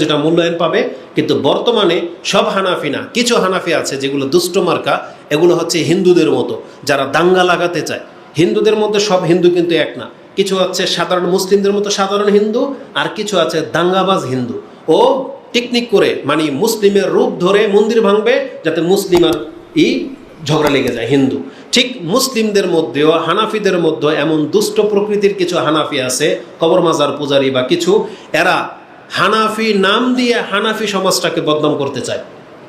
যেটা মূল্যায়ন পাবে, কিন্তু বর্তমানে সব হানাফি না। কিছু হানাফি আছে যেগুলো দুষ্ট মার্কা, এগুলো হচ্ছে হিন্দুদের মতো, যারা দাঙ্গা লাগাতে চায়। হিন্দুদের মধ্যে সব হিন্দু কিন্তু এক না। কিছু আছে সাধারণ মুসলিমদের মতো সাধারণ হিন্দু, আর কিছু আছে দাঙ্গাবাজ হিন্দু। ও টেকনিক করে মানে মুসলিমের রূপ ধরে মন্দির ভাঙবে, যাতে মুসলিম আর ই ঝগড়া লেগে যায়, হিন্দু। ঠিক মুসলিমদের মধ্যেও, হানাফিদের মধ্যে এমন দুষ্ট প্রকৃতির কিছু হানাফি আছে কবর মাজার পূজারি বা কিছু, এরা হানাফি নাম দিয়ে হানাফি সমাজটাকে বদনাম করতে চায়।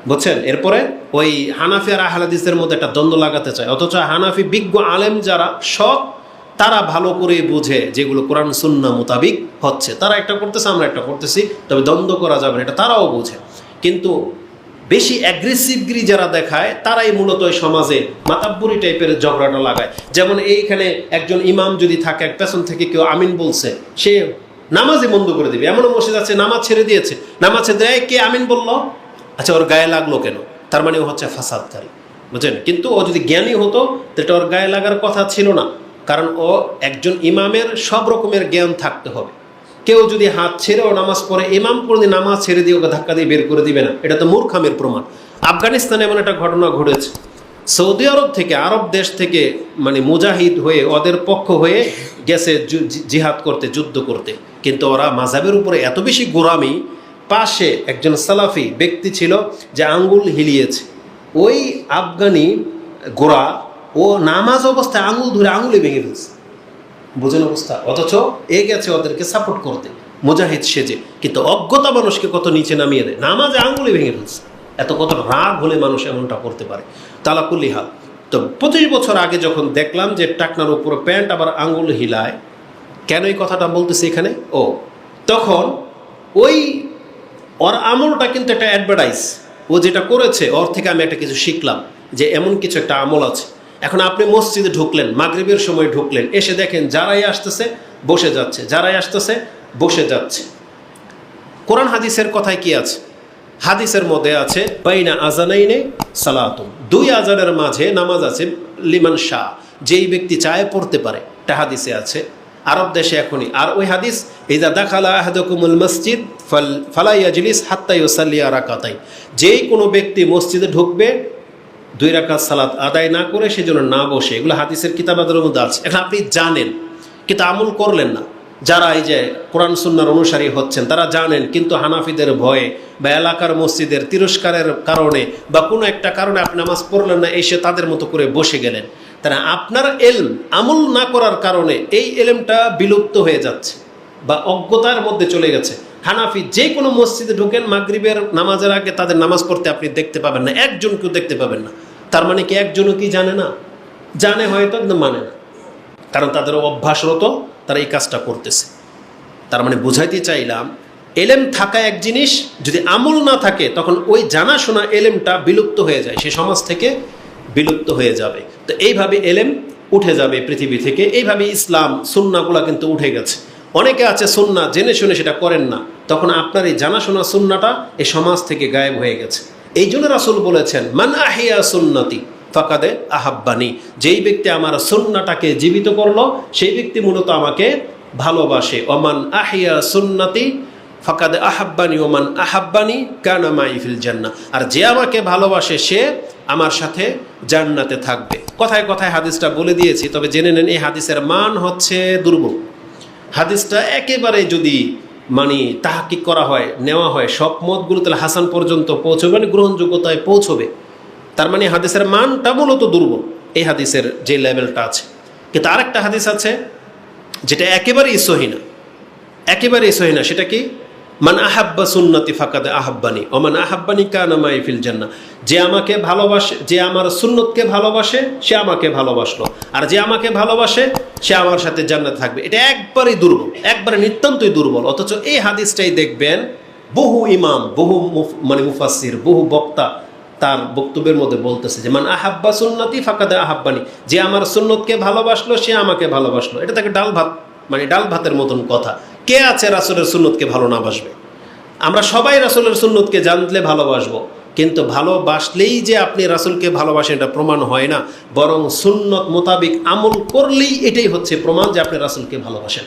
বুঝছেন? এরপরে ওই হানাফি আর আহলাদিসের মধ্যে একটা দ্বন্দ্ব লাগাতে চায়। অথচ হানাফি বিজ্ঞ আলেম যারা সৎ, তারা ভালো করে বুঝে যেগুলো কোরআন, সুন্না মোতাবিক হচ্ছে। তারা একটা করতেছে, আমরা একটা করতেছি, তবে দ্বন্দ্ব করা যাবে না, এটা তারাও বুঝে। কিন্তু বেশি অ্যাগ্রেসিভগিরি যারা দেখায়, তারাই মূলত ওই সমাজে মাতাব্বরি টাইপের ঝগড়াটা লাগায়। যেমন এইখানে একজন ইমাম যদি থাকে, এক পেছন থেকে কেউ আমিন বলছে, সে নামাজই বন্ধ করে দিবে। এমনও মসজিদ আছে, নামাজ ছেড়ে দিয়েছে। নামাজ ছেড়ে দেয় কে? আমিন বলল আচ্ছা ওর গায়ে লাগল কেন? তার মানে ও হচ্ছে ফাসাদকারী। বুঝছেন? কিন্তু ও যদি জ্ঞানী হতো, তাহলে ওর গায়ে লাগার কথা ছিল না। কারণ ও একজন ইমামের সব রকমের জ্ঞান থাকতে হবে। কেউ যদি হাত ছেড়ে ও নামাজ পড়ে, ইমাম কোনোদিন নামাজ ছেড়ে দিয়ে ওকে ধাক্কা দিয়ে বের করে দিবে না। এটা তো মূর্খামের প্রমাণ। আফগানিস্তানে এমন একটা ঘটনা ঘটেছে। সৌদি আরব থেকে আরব দেশ থেকে মানে মুজাহিদ হয়ে, ওদের পক্ষ হয়ে গেছে জিহাদ করতে, যুদ্ধ করতে। কিন্তু ওরা মাঝাবের উপরে এত বেশি গোরামি পাশে একজন সালাফি ব্যক্তি ছিল যে আঙ্গুল হিলিয়েছে। ওই আফগানি গোড়া, ও নামাজ অবস্থায় আঙুল ধরে আঙুলে ভেঙে ফেলছে। বোঝেন অবস্থা? অথচ এ গেছে ওদেরকে সাপোর্ট করতে। মুজাহিদ সেজে। কিন্তু অজ্ঞতা মানুষকে কত নিচে নামিয়ে দেয়? নামাজে আঙুলে ভেঙে ফেলছে। এত কত রাগ হলে মানুষ এমনটা করতে পারে? তালাকুল্লি হাল। তো পঁচিশ বছর আগে যখন দেখলাম যে টাকনার উপরে প্যান্ট আবার আঙুল হিলায়, কেন এই কথাটা বলতেছি এখানে? ও, তখন ওই ওর আমলটা কিন্তু একটা অ্যাডভার্টাইজ ও যেটা করেছে, ওর থেকে আমি একটা কিছু শিখলাম যে এমন কিছু একটা আমল আছে। এখন আপনি মসজিদে ঢুকলেন, মাগরিবের সময় ঢুকলেন, এসে দেখেন যারাই আসতেছে, বসে যাচ্ছে। যারাই আসতেছে, বসে যাচ্ছে। কোরআন হাদিসের কথায় কি আছে? হাদিসের মধ্যে আছে, বাইনা আজানাইনে সালাতুম দুই আজানের মাঝে নামাজ আছে লিমান শাহ। যেই ব্যক্তি চায় পড়তে পারে। এটা হাদিসে আছে, আরব দেশে এখনই। আর ওই হাদিস ইজা দাখালা আহাদকুমুল মসজিদ, ফাল ফালাইয়াজলিস হাত্তাই ওসাল্লিয়া রাকাতাই যেই কোনো ব্যক্তি মসজিদে ঢুকবে, দুই রাকাত সালাত আদায় না করে সেজন্য না বসে। এগুলো হাদিসের কিতাবাদের মধ্যে আছে। এখন আপনি জানেন, কিন্তু আমল করলেন না। যারা এই যে কোরআন সুন্নার অনুসারী হচ্ছেন, তারা জানেন কিন্তু হানাফিদের ভয়ে বা এলাকার মসজিদের তিরস্কারের কারণে বা কোনো একটা কারণে আপনি নামাজ পড়লেন না, এসে তাদের মতো করে বসে গেলেন। তারা আপনার এলম আমল না করার কারণে এই এলমটা বিলুপ্ত হয়ে যাচ্ছে বা অজ্ঞতার মধ্যে চলে গেছে। হানাফি যে কোনো মসজিদে ঢোকেন, মাগরিবের নামাজের আগে তাদের নামাজ পড়তে আপনি দেখতে পাবেন না, একজনকেও দেখতে পাবেন না। তার মানে কি একজনও কি জানে না? জানে হয়তো একদম মানে না। কারণ তাদের অভ্যাসরত তারা এই কাজটা করতেছে। তার মানে বুঝাইতে চাইলাম, এলেম থাকা এক জিনিস, যদি আমল না থাকে, তখন ওই জানাশোনা এলেমটা বিলুপ্ত হয়ে যায়, সে সমাজ থেকে বিলুপ্ত হয়ে যাবে। তো এইভাবে এলেম উঠে যাবে পৃথিবী থেকে। এইভাবে ইসলাম, সুন্নাগুলা কিন্তু উঠে গেছে। অনেকে আছে সুন্না জেনে শুনে সেটা করেন না। তখন আপনার এই জানাশোনা সুন্নাটা এই সমাজ থেকে গায়েব হয়ে গেছে। এই জন্য রাসুল বলেছেন, মান আহিয়া সুন্নতি। ফাকাদে আহাব্বানি। যেই ব্যক্তি আমার সুন্নাটাকে জীবিত করল, সেই ব্যক্তি মূলত আমাকে ভালোবাসে। ওমান আহিয়া সুন্নাতি ফাকাদে আহাব্বানি, ওমান আহাব্বানি কানা মাইফিল জান্না আর যে আমাকে ভালোবাসে, সে আমার সাথে জান্নাতে থাকবে। কথায় কথায় হাদিসটা বলে দিয়েছি, তবে জেনে নেন এই হাদিসের মান হচ্ছে দুর্বল। হাদিসটা একেবারে যদি মানে তাহাকিক করা হয়, নেওয়া হয়, সব মতগুলো তাহলে হাসান পর্যন্ত পৌঁছবে মানে গ্রহণযোগ্যতায় পৌঁছবে। তার মানে হাদিসের মানটা মূলত দুর্বল। এই হাদিসের যে লেভেলটা আছে। কিন্তু আরেকটা হাদিস আছে, যেটা একেবারেই সহিনা একেবারেই সহিনা সেটা কি? মান আহাব্বা সুন্নতি ফাকাদে আহাব্বানি ওমান আহাব্বানি কানা মাইফিল জান্না যে আমাকে ভালোবাসে, যে আমার সুন্নতকে ভালোবাসে, সে আমাকে ভালোবাসলো। আর যে আমাকে ভালোবাসে, সে আমার সাথে জান্নাত থাকবে। এটা একবারেই দুর্বল, একবারে নিতান্তই দুর্বল। অথচ এই হাদিসটাই দেখবেন, বহু ইমাম, বহু মানে মুফাসির বহু বক্তা তার বক্তব্যের মধ্যে বলতেছে যে, মান আহাব্বা সুন্নতি ফাঁকাদে আহাব্বানি। যে আমার সুন্নতকে ভালোবাসলো, সে আমাকে ভালোবাসলো। এটা তাকে ডাল ভাত মানে ডাল ভাতের মতন কথা। কে আছে রাসুলের সুন্নতকে ভালো না বাসবে? আমরা সবাই রাসুলের সুন্নতকে জানলে ভালোবাসবো, কিন্তু ভালোবাসলেই যে আপনি রাসুলকে ভালোবাসেন এটা প্রমাণ হয় না। বরং সুন্নত মোতাবিক আমল করলেই এটাই হচ্ছে প্রমাণ যে আপনি রাসুলকে ভালোবাসেন।